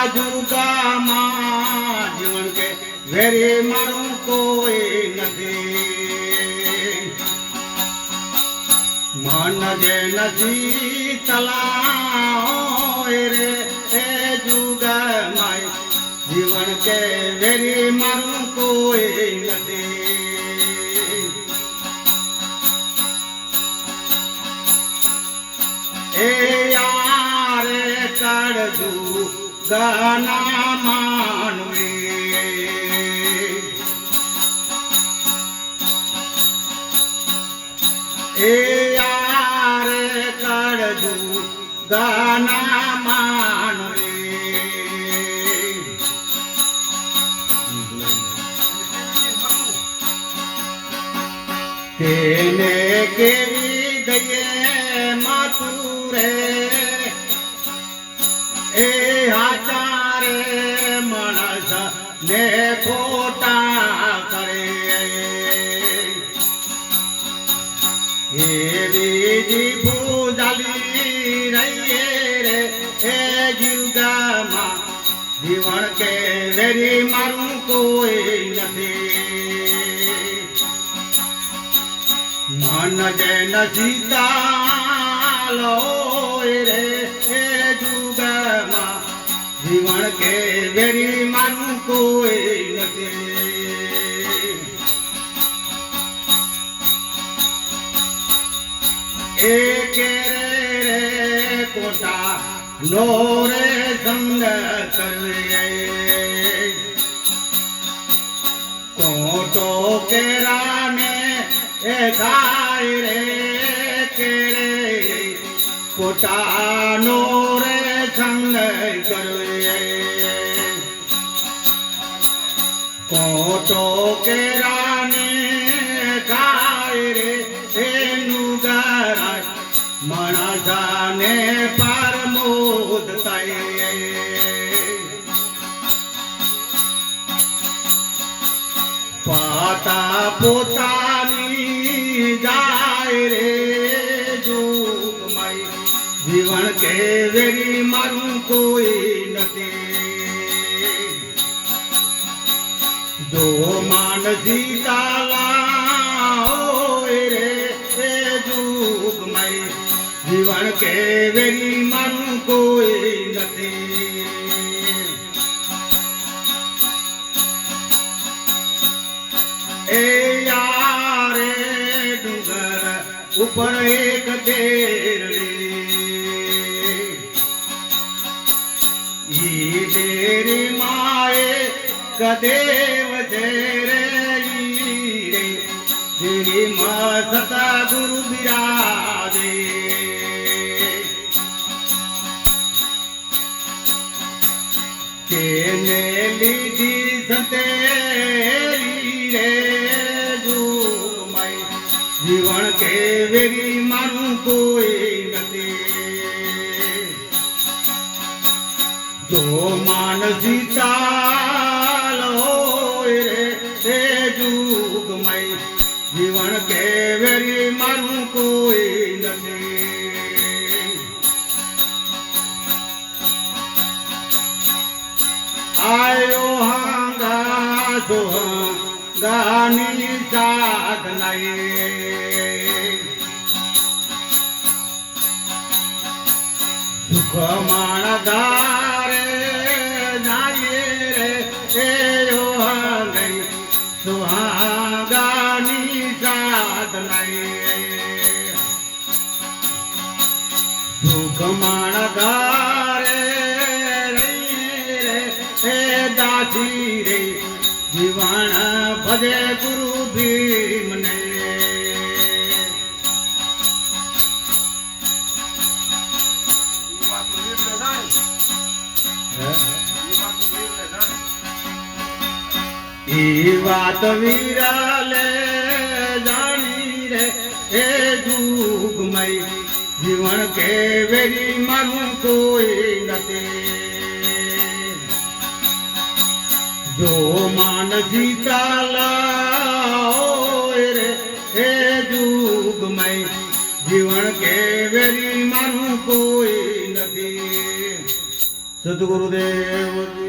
આ માં કે વેરે મારું કોઈ નથી. મન જે નથી ચલાવે રે, એ જુગામાં જીવન કે વેરે મારું કોઈ નથી. એ યારે કડજુ ગના માનવે એ યારે કડજુ દાના માનવે તેને કેવી દઈએ માતું એ ને ખોટા કરે. એવી જીભું જાલી રહીએ રે એ જીવગામાં જીવન કે વેરી મારું કોઈ નથી. મન જે નજીતાલો રે એ જુગમાં જીવન કે વેરી મારું કોઈ નથી એ કે રે કોટા નો રે સંગ કરવે કોટો કેરાને એ ખાય રે કે રે કોટાનો રે સંગ કરવે કોટો કેરાને ખાય રે એનું ગરાય. મણસાને પરમોદ થાય પાતા પોતાની જાય રે જો માનસી તાલા રે જોગમય જીવન કેવેરી મારું કોઈ નથી. એ યારે ડુંગર ઉપર એક ડેરડી ઈ દેરી માએ કદેવ છે રે ડેરી માં સતા ગુરુ બિરાજે. કેને લીધી સંતેરી રે જીવન કે વેરી મારું કોઈ નથી. જો માન ચાલ જીવન કે વેરી મારું કોઈ નથી. આયો હાંગા સોહાની સાધનાએ સુખ માણદારે સુખ માણદારે હે દાસી રે, જીવન ભજે ગુરુ ભીમને. ઈ વાત વિરલે જાણી રે એ જુગમય જીવન કે વેરી મારું કોઈ નથી. જો માન ચાલા હોય રે હે જુગમય, જીવન કે વેરી મારું કોઈ નથી. સદગુરુદેવ